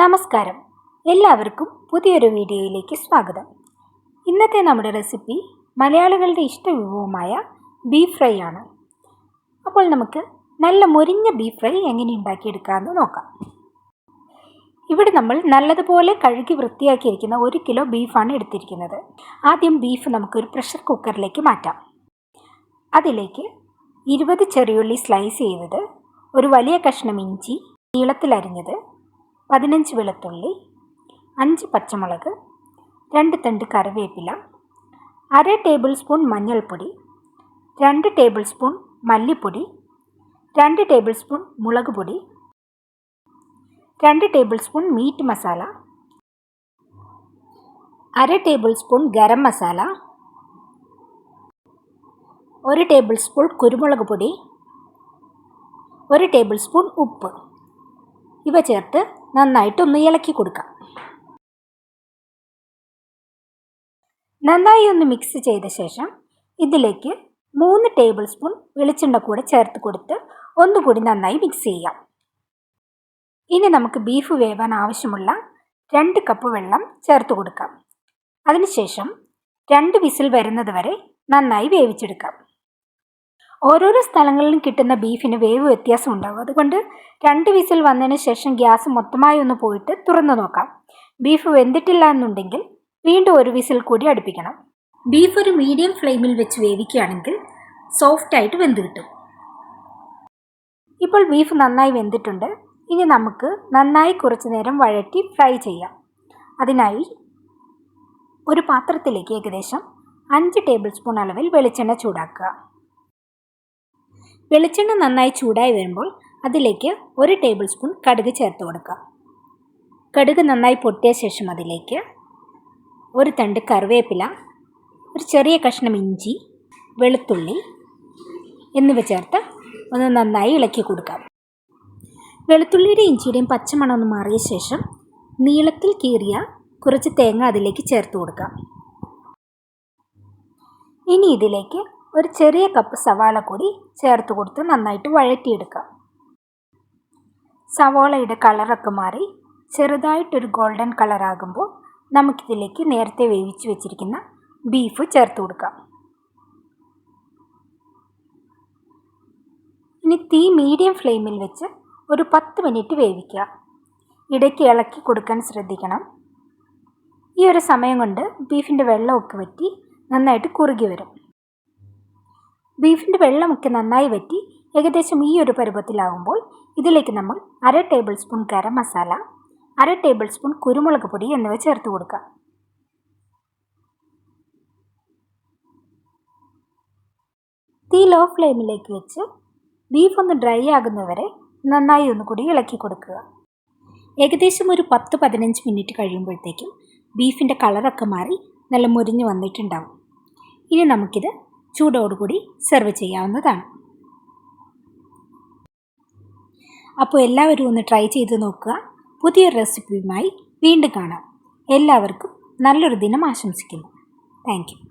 നമസ്കാരം. എല്ലാവർക്കും പുതിയൊരു വീഡിയോയിലേക്ക് സ്വാഗതം. ഇന്നത്തെ നമ്മുടെ റെസിപ്പി മലയാളികളുടെ ഇഷ്ട വിഭവമായ ബീഫ് ഫ്രൈ ആണ്. അപ്പോൾ നമുക്ക് നല്ല മുരിഞ്ഞ ബീഫ് ഫ്രൈ എങ്ങനെ ഉണ്ടാക്കിയെടുക്കാമെന്ന് നോക്കാം. ഇവിടെ നമ്മൾ നല്ലതുപോലെ കഴുകി വൃത്തിയാക്കിയിരിക്കുന്ന ഒരു കിലോ ബീഫാണ് എടുത്തിരിക്കുന്നത്. ആദ്യം ബീഫ് നമുക്കൊരു പ്രഷർ കുക്കറിലേക്ക് മാറ്റാം. അതിലേക്ക് ഇരുപത് ചെറിയുള്ളി സ്ലൈസ് ചെയ്തത് ഒരു വലിയ കഷ്ണം ഇഞ്ചി നീളത്തിലരിഞ്ഞത് പതിനഞ്ച് വെളുത്തുള്ളി അഞ്ച് പച്ചമുളക് രണ്ട് തണ്ട് കറിവേപ്പില അര ടേബിൾ സ്പൂൺ മഞ്ഞൾപ്പൊടി രണ്ട് ടേബിൾ സ്പൂൺ മല്ലിപ്പൊടി രണ്ട് ടേബിൾ സ്പൂൺ മുളക് പൊടി രണ്ട് ടേബിൾ സ്പൂൺ മീറ്റ് മസാല അര ടേബിൾ സ്പൂൺ ഗരം മസാല ഒരു ടേബിൾ സ്പൂൺ കുരുമുളക് പൊടി ഒരു ടേബിൾ സ്പൂൺ ഉപ്പ്. ഇവ ചേർത്ത് നന്നായിട്ടൊന്ന് ഇളക്കി കൊടുക്കാം. നന്നായി ഒന്ന് മിക്സ് ചെയ്ത ശേഷം ഇതിലേക്ക് മൂന്ന് ടേബിൾ സ്പൂൺ വെളിച്ചെണ്ണ കൂടെ ചേർത്ത് കൊടുത്ത് ഒന്നുകൂടി നന്നായി മിക്സ് ചെയ്യാം. ഇനി നമുക്ക് ബീഫ് വേവാൻ ആവശ്യമുള്ള രണ്ട് കപ്പ് വെള്ളം ചേർത്ത് കൊടുക്കാം. അതിനുശേഷം രണ്ട് വിസിൽ വരുന്നത് വരെ നന്നായി വേവിച്ചെടുക്കാം. ഓരോരോ സ്ഥലങ്ങളിലും കിട്ടുന്ന ബീഫിന് വേവ് വ്യത്യാസം ഉണ്ടാകും അതുകൊണ്ട് രണ്ട് വിസിൽ വന്നതിന് ശേഷം ഗ്യാസ് മൊത്തമായി ഒന്ന് പോയിട്ട് തുറന്നു നോക്കാം. ബീഫ് വെന്തിട്ടില്ല എന്നുണ്ടെങ്കിൽ വീണ്ടും ഒരു വിസിൽ കൂടി അടുപ്പിക്കണം. ബീഫ് ഒരു മീഡിയം ഫ്ലെയിമിൽ വെച്ച് വേവിക്കുകയാണെങ്കിൽ സോഫ്റ്റായിട്ട് വെന്ത് കിട്ടും. ഇപ്പോൾ ബീഫ് നന്നായി വെന്തിട്ടുണ്ട്. ഇനി നമുക്ക് നന്നായി കുറച്ച് നേരം വഴറ്റി ഫ്രൈ ചെയ്യാം. അതിനായി ഒരു പാത്രത്തിലേക്ക് ഏകദേശം അഞ്ച് ടേബിൾ സ്പൂൺ അളവിൽ വെളിച്ചെണ്ണ ചൂടാക്കുക. വെളിച്ചെണ്ണ നന്നായി ചൂടായി വരുമ്പോൾ അതിലേക്ക് ഒരു ടേബിൾ സ്പൂൺ കടുക് ചേർത്ത് കൊടുക്കുക. കടുക് നന്നായി പൊട്ടിയ ശേഷം അതിലേക്ക് ഒരു തണ്ട് കറിവേപ്പില ഒരു ചെറിയ കഷ്ണം ഇഞ്ചി വെളുത്തുള്ളി എന്നിവ ചേർത്ത് ഒന്ന് നന്നായി ഇളക്കി കൊടുക്കാം. വെളുത്തുള്ളിയുടെ ഇഞ്ചിയുടെയും പച്ചമണം ഒന്ന് മാറിയ ശേഷം നീളത്തിൽ കീറിയ കുറച്ച് തേങ്ങ അതിലേക്ക് ചേർത്ത് കൊടുക്കാം. ഇനി ഇതിലേക്ക് ഒരു ചെറിയ കപ്പ് സവാള കൂടി ചേർത്ത് കൊടുത്ത് നന്നായിട്ട് വഴറ്റിയെടുക്കാം സവാളയുടെ കളറൊക്കെ മാറി ചെറുതായിട്ടൊരു ഗോൾഡൻ കളറാകുമ്പോൾ നമുക്കിതിലേക്ക് നേരത്തെ വേവിച്ച് വെച്ചിരിക്കുന്ന ബീഫ് ചേർത്ത് കൊടുക്കാം. ഇനി തീ മീഡിയം ഫ്ലെയിമിൽ വെച്ച് ഒരു പത്ത് മിനിറ്റ് വേവിക്കുക. ഇടയ്ക്ക് ഇളക്കി കൊടുക്കാൻ ശ്രദ്ധിക്കണം. ഈ ഒരു സമയം കൊണ്ട് ബീഫിന്റെ വെള്ളമൊക്കെ വറ്റി നന്നായിട്ട് കുറുകി വരും. ബീഫിന്റെ വെള്ളമൊക്കെ നന്നായി വറ്റി ഏകദേശം ഈ ഒരു പരുവത്തിലാകുമ്പോൾ ഇതിലേക്ക് നമ്മൾ അര ടേബിൾ സ്പൂൺ ഗരം മസാല അര ടേബിൾ സ്പൂൺ കുരുമുളക് പൊടി എന്നിവ ചേർത്ത് കൊടുക്കുക. തീ ലോ ഫ്ലെയിമിലേക്ക് വെച്ച് ബീഫ് ഒന്ന് ഡ്രൈ ആകുന്നവരെ നന്നായി ഒന്ന് കൂടി ഇളക്കി കൊടുക്കുക. ഏകദേശം ഒരു പത്ത് പതിനഞ്ച് മിനിറ്റ് കഴിയുമ്പോഴത്തേക്കും ബീഫിന്റെ കളറൊക്കെ മാറി നല്ല മുരിഞ്ഞ് വന്നിട്ടുണ്ടാവും. ഇനി നമുക്കിത് ചൂടോടുകൂടി സെർവ് ചെയ്യാവുന്നതാണ്. അപ്പോൾ എല്ലാവരും ഒന്ന് ട്രൈ ചെയ്ത് നോക്കുക. പുതിയൊരു റെസിപ്പിയുമായി വീണ്ടും കാണാം. എല്ലാവർക്കും നല്ലൊരു ദിനം ആശംസിക്കുന്നു. താങ്ക്